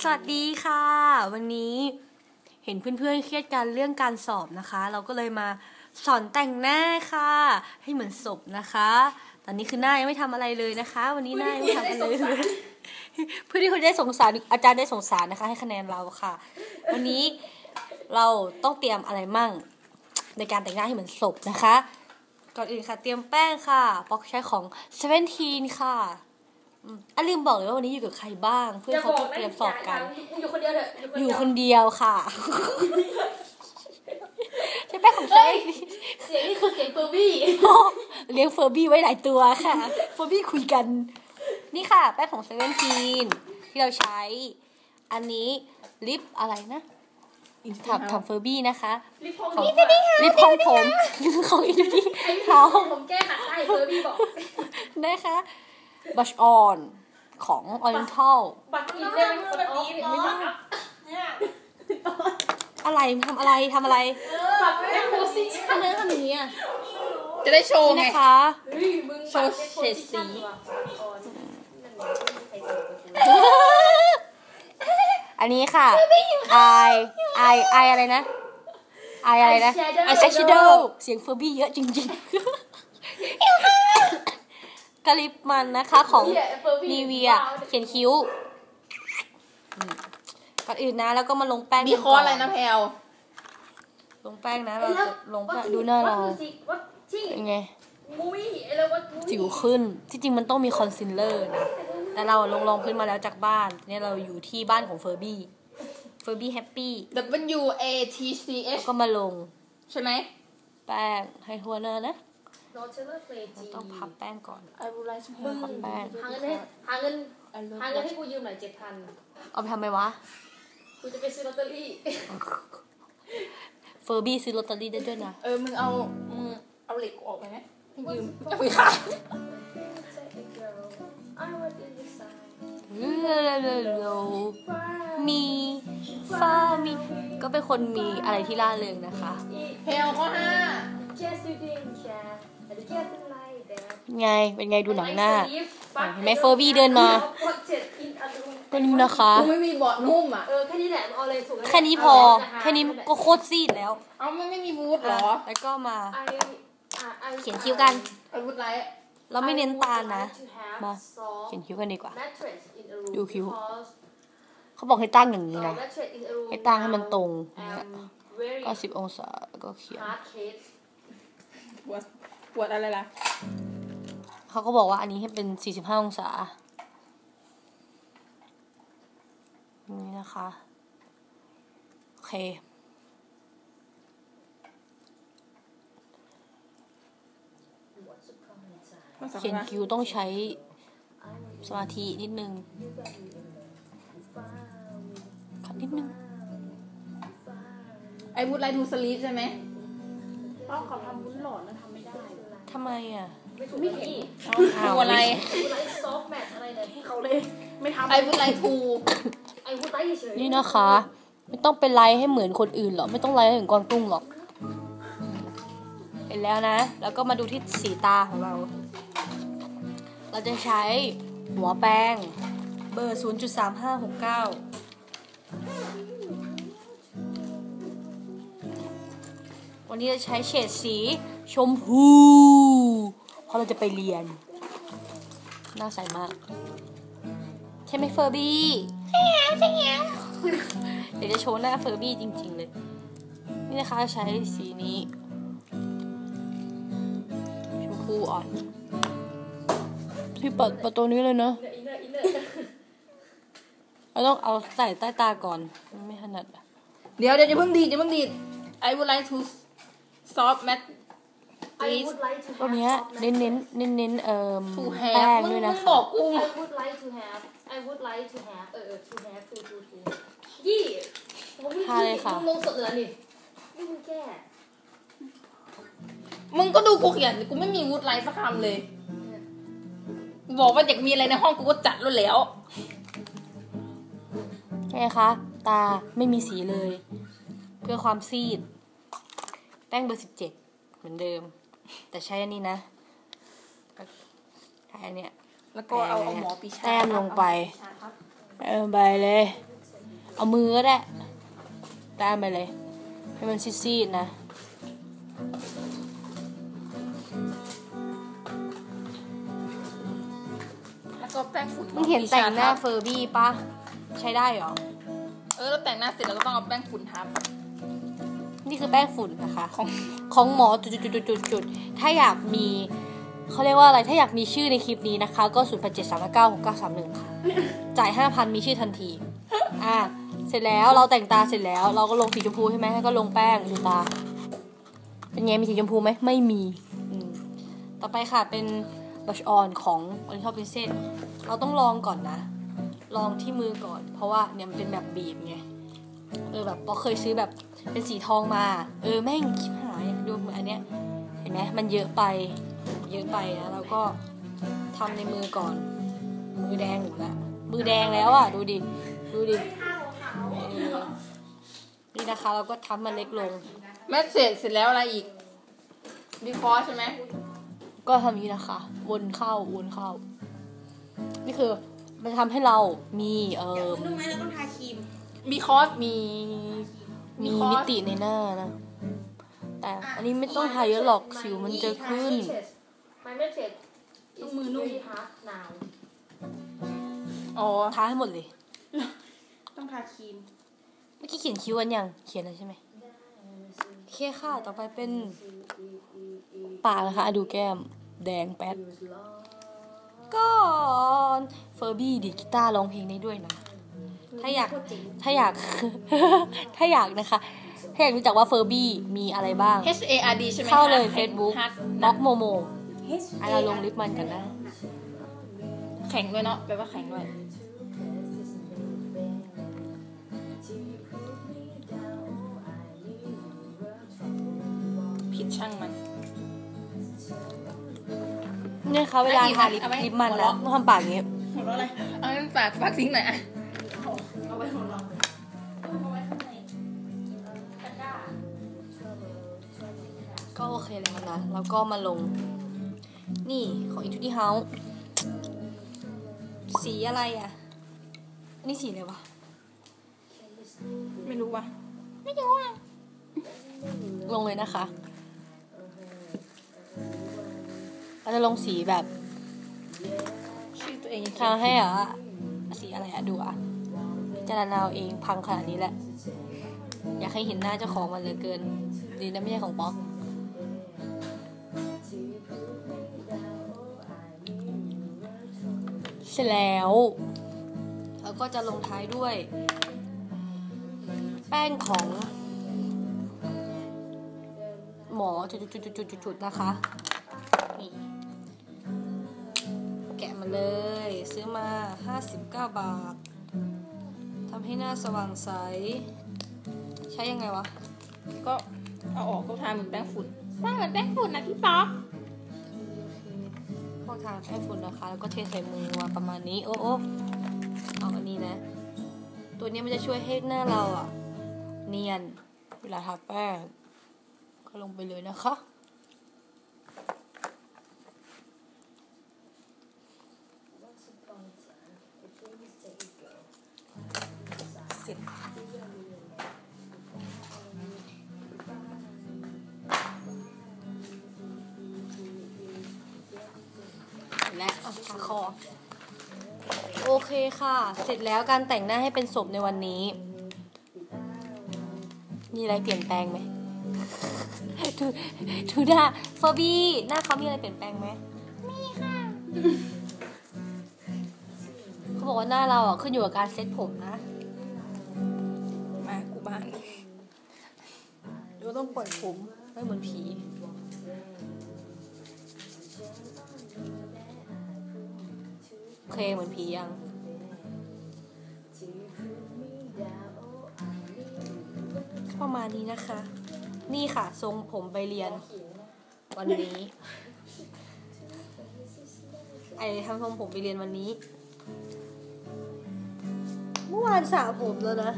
สวัสดีค่ะ วันนี้เห็นเพื่อนๆเครียดกันเรื่องการสอบนะคะ เราก็เลยมาสอนแต่งหน้าค่ะ ให้เหมือนศพนะคะ ตอนนี้คือหน้ายังไม่ทำอะไรเลยนะคะ วันนี้หน้ายังไม่ทำอะไรเลยเพื่อที่คุณได้สงสารอาจารย์ได้สงสารนะคะ ให้คะแนนเราค่ะ วันนี้เราต้องเตรียมอะไรมั่ง ในการแต่งหน้าให้เหมือนศพนะคะ ก่อนอื่นค่ะ เตรียมแป้งค่ะปอกใช้ของเซเว่นทีนค่ะ อืมอะลืมบอกเลยว่าวันนี้อยู่กับใครบ้าง เพื่อนเขาจะเตรียมสอบกัน อยู่คนเดียวเถอะอยู่คนเดียวค่ะ ใช้แป้งของเซเฮ้ยเว่นเสียงนี่คือเสียงเฟอร์บี้เลี้ยงเฟอร์บี้ไว้หลายตัวค่ะ เฟอร์บี้คุยกัน นี่ค่ะ แป้งของเซเว่นทีนที่เราใช้ อันนี้ลิปอะไรนะทำทำเฟอร์บี้นะคะลิปพองของนี่ลิปของผมของอินดี้เขาผมแก้ขัดได้เฟอร์บี้บอกนะคะ บัชออนของ Oriental บัตรอีได้ไหมแบบนี้ไม่ได้อะไรทำอะไรทำอะไรบัตรไม่ได้โพสิชัทำนไมทำอย่างนี้อะจะได้โชว์นี่ไงนะคะเฮ้ยมึงโชว์เฉดสีอันนี้ค่ะไอไอไออะไรนะไออะไรนะไอแชโดว์เสียงเฟอร์บี้เยอะจริงๆ กลิปมันนะคะของนีเวียเขียนคิ้วอืมก่อนอื่นนะแล้วก็มาลงแป้งมีคอร์สอะไรนะก่แพลวลงแป้งนะเราจะลงแป้งดูหน้าเราวัดที่เป็นไงมุ้ยอะไรวัดมุ้ยสิวขึ้นที่จริงมันต้องมีคอนซีลเลอร์นะแต่เราอะลงรองพื้นมาแล้วจากบ้านเนี่ยเราอยู่ที่บ้านของเฟอร์บี้เฟอร์บี้แฮปปี้ W A T C H ก็มาลง ใช่ไหมแป้งให้ทั่วหน้านะโนเทเลอร์เพลจี ต้องพับแป้งก่อน I would like to มึง have แป้งหาเงินให้หาเงิน I love หาเงินให้กูยืมหน่อยเจ็ดพันเอาไปทำไมวะ กูจะไปซื้อลอตเตอรี่ เฟอร์บี้ซื้อลอตเตอรี่ได้ด้วยนะ เออ มึงเอา มึงเอาเหล็กออกไปไหมให้ยืมจะไปขายมีฟ้ามี ก็เป็นคนมีอะไรที่ล่าเริงนะคะแพลวข้อห้า ไง เป็นไงดูหนังหน้า เห็นไหมเฟอร์บี้เดินมาก็นี่นะคะกูไม่มีเบาะนุ่มอะ เออแค่นี้แหละเอาเลยถูกแค่นี้พอ แค่นี้ก็โคตรซีดแล้ว เอาไม่ไม่มีบูธเหรอ แล้วก็มา เขีเขียยนนคิ้คิ้ววกักันน I would like เราไม่เน้นตานะ มา เขีเขียยนนคิ้วกันดีกว่า ดูดูคิ้คิ้ววเขาบอกให้ตั้งอย่างนี้นี่นะนะให้ให้ตั้ตั้งงให้ให้มัมันนตตรรงงอย่างเงี้ยก็ก็สิบองศาแล้วก็เขียน ปวดปวดอะไรล่ะ เขาก็บอกว่าอันนี้ให้เป็นสี่สิบห้าองศา นี่นะคะ โอเค เขียนคิ้วต้องใช้สมาธินิดนึงขัดนิดนึง I would like to sleep ใช่ไหมต้องเขาทำวุ้นหลอดนะทำไม่ได้ทำไมอะ ไม่เห็นเอาอะไรวุ้นไลท์ซอฟต์แมทอะไรเนี่ยเขาเลย ไม่ทำ I would like to ไอ้วุ้นไลท์เฉยนี่นะคะ ไม่ต้องเป็นไลท์ให้เหมือนคนอื่นหรอก ไม่ต้องไลท์ให้เหมือนกวางตุ้งหรอก เป็นแล้วนะ แล้วก็มาดูที่สีตาของเรา เราจะใช้หัวแป้ง เบอร์ 0.3569 วันนี้จะใช้เฉดสีชมพู เพราะเราจะไปเรียน น่าใส่มาก ใช่ไหมเฟอร์บี้ใช่แล้วใช่แล้วเดี๋ยวจะโชว์หน้าเฟอร์บี้จริง ๆ เลย นี่นะคะใช้สีนี้ชมพูอ่อนที่ปัดประตูนี้เลยนะเราต้องเอาใส่ใต้ตาก่อน ไม่ถนัด เดี๋ยวเดี๋ยวจะเพิ่งดีจะเพิ่งดี I would like to soft matte ไอ้ please วุ้นไลท์ to ตัวเนี้ยเน้นเน้นเน้นเน้นๆเอ่อ to แป้ have งมึงด้วยมึนะงคะบอกกู I would like to have I would like to have เออเออ to have to to to ยี่ผมไม่ทาเลยค่ะมึงลงสดเลยนี่นี่มึงแก้มึงก็ดูกูเขียนกูไม่มีวูดไลท์สักคำเลยบอกว่าอยากมีอะไรในห้องกูก็จัดแล้วแล้วไงคะ ตาไม่มีสีเลย เพื่อความซีดแป้ งเบอร์สิบเจ็ดเหมือนเดิม แต่ใช้อันนี้นะใช้อันเนี้ยแล้วก็เอาเอาหมอปีชาแต้มลงไปครับแต้เออไปเลย เอามือก็ได้ตามไปเลย ให้มันซีดๆนะแล้วก็แป้งฝุ่นมึงเห็นแต่งหน้าทับเฟอร์บี้ปะใช้ได้เหรอ เออแล้วแต่งหน้าเสร็จแล้วก็ต้องเอาแป้งฝุ่นทับ นี่คือแป้งฝุ่นนะคะ ของของหมอจุดจุดจุดจุดจุดๆถ้าอยากมีเขาเรียกว่าอะไรถ้าอยากมีชื่อในคลิปนี้นะคะ ก็0 8 7 3 9 6 9 3 1ค่ะ จ่าย5,000มีชื่อทันทีอะเสร็จแล้วเราแต่งตาเสร็จแล้ว เราก็ลงสีชมพูใช่ไหมแล้วก็ลงแป้งดูตา เป็นไงมีสีชมพูไหมไม่มีอืมต่อไปค่ะเป็นบัชออนของ Oriental Princess เราต้องลองก่อนนะ ลองที่มือก่อน เพราะว่าเนี่ยมันเป็นแบบบีบไง เออแบบเราเคยซื้อแบบเป็นสีทองมา เออแม่งชิบหายดูเหมือนอันเนี้ย เห็นไหมมันเยอะไป เยอะไปนะแล้วก็ทำในมือก่อน มือแดงหมดแล้วมือแดงแล้วอะ ดูดิ ดูดิเออนี่นะคะเราก็ทำมันเล็กลงแม่เสร็จเสร็จแล้วอะไรอีกดีคอร์สใช่ไหมก็ทำอย่างนี้นะคะวนเข้าวนเข้า นี่คือ มันทำให้เรามีเออรู้ไหมเราต้องทาครีม มีคอร์สมี มีมีคอร์สมิติในหน้านะ แต่อันนี้ไม่ต้องทาเยอะหรอกสิวมันจะขึ้น My message ต้อง is มือนุ่ม very hard now อ๋อทาให้หมดเลย ต้องทาครีม เมื่อกี้เขียนคิ้วกันยัง เขียนแล้วใช่ไหมโอเคค่ะ ต่อไปเป็น ปากนะคะอะดูแก้ม แดงแป๊ดก่อนเฟอร์บี้ดีดกีตาร์ร้องเพลงได้ด้วยนะ ถ้าอยากถ้าอยาก ถ้าอยากนะคะ ถ้าอยากรู้จักว่าเฟอร์บี้มีอะไรบ้าง H A R D ใช่ไหมเข้าเลยคะ Facebook ฮัทบล็อกโมโม H อะเราลงลิปมันกันนะ แข็งด้วยเนาะแปลว่าแข็งด้วยผิดช่างมันเนี่ยคะเวลาทาลิปเอาไว้ลิปมันหัวนะเราะต้องทำปากอย่างนี้หัวเราะอะไรเอางั้นฝากฝากทิ้งหน่อยอะ ก็โอเคแล้วนะ แล้วก็มาลง นี่ของ Etude House สีอะไรอะ อันนี้สีอะไรวะ ไม่รู้ว่ะ ลงเลยนะคะ เราจะลงสีแบบ ชื่อตัวเองทางให้อะ สีอะไรอะ ดูอะจารณาเอาเองพังขนาดนี้แหละ อยากให้เห็นหน้าเจ้าของมันเหลือเกิน ดีนะไม่ใช่ของป๊อก เสร็จแล้ว แล้วก็จะลงท้ายด้วย แป้งของ หมอจุดๆๆๆๆนะคะนี่แกะมาเลย ซื้อมา 59 บาททำให้หน้าสว่างใส ใช้ยังไงวะ ก็เอาออกก็ทาเหมือนแป้งฝุ่นว่าเหมือนแป้งฝุ่นนะพี่ป๊อก พวกทางแป้งฝุ่นนะคะ แล้วก็เทใส่มือมาประมาณนี้ โอ้โอเอาอันนี้นะ ตัวนี้มันจะช่วยให้หน้าเราอะเนียน เวลาทาแป้งก็ลงไปเลยนะคะ และเอาทาคอ โอเคค่ะ เสร็จแล้วการแต่งหน้าให้เป็นศพในวันนี้ มีอะไรเปลี่ยนแปลงไหมทูทูด้าฟอบี้ หน้าเขามีอะไรเปลี่ยนแปลงไหมมีค่ะ เขาบอกว่าหน้าเราอะขึ้นอยู่กับการเซ็ตผมนะ มากูบ้านเราต้องปล่อยผมไม่เหมือนผี เคเหมือนผียังประมาณนี้นะคะ นี่ค่ะ ทรงผมไปเรียน วันนี้ ไอทำทรงผมไปเรียนวันนี้ เมื่อวานสระผมแล้วนะ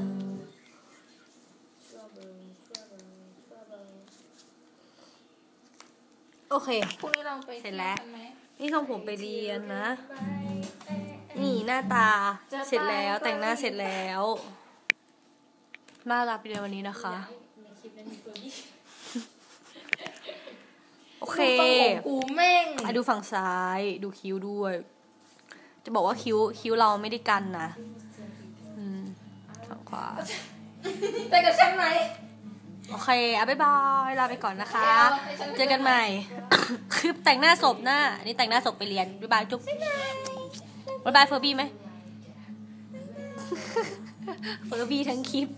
โอเคพรุ่งนี้เราไปเสร็จแล้วที่ยวกันไหมนี่ทรงผมไปเรียนนะ นี่หน้าตาเสร็จแล้วแต่งหน้าเสร็จแล้วน่ารักไปเลยวันนี้นะคะในคลิปนั้นมีตัวนี้โอเคของกูแม่งอะดูฝั่งซ้ายดูคิ้วด้วย จะบอกว่าคิ้วคิ้วเราไม่ได้กันนะอืมฝั่งขวาแต่กับฉันไหมโอเคอะบ๊ายบายลาไปก่อนนะคะเอาให้ฉันเจอกันใหม่ คือแต่งหน้าศพหน้าอันนี้แต่งหน้าศพไปเรียนบ๊ายบายจุ๊บ บ๊ายบายเฟอร์บี้ไหม เฟอร์บี้ทั้งคลิป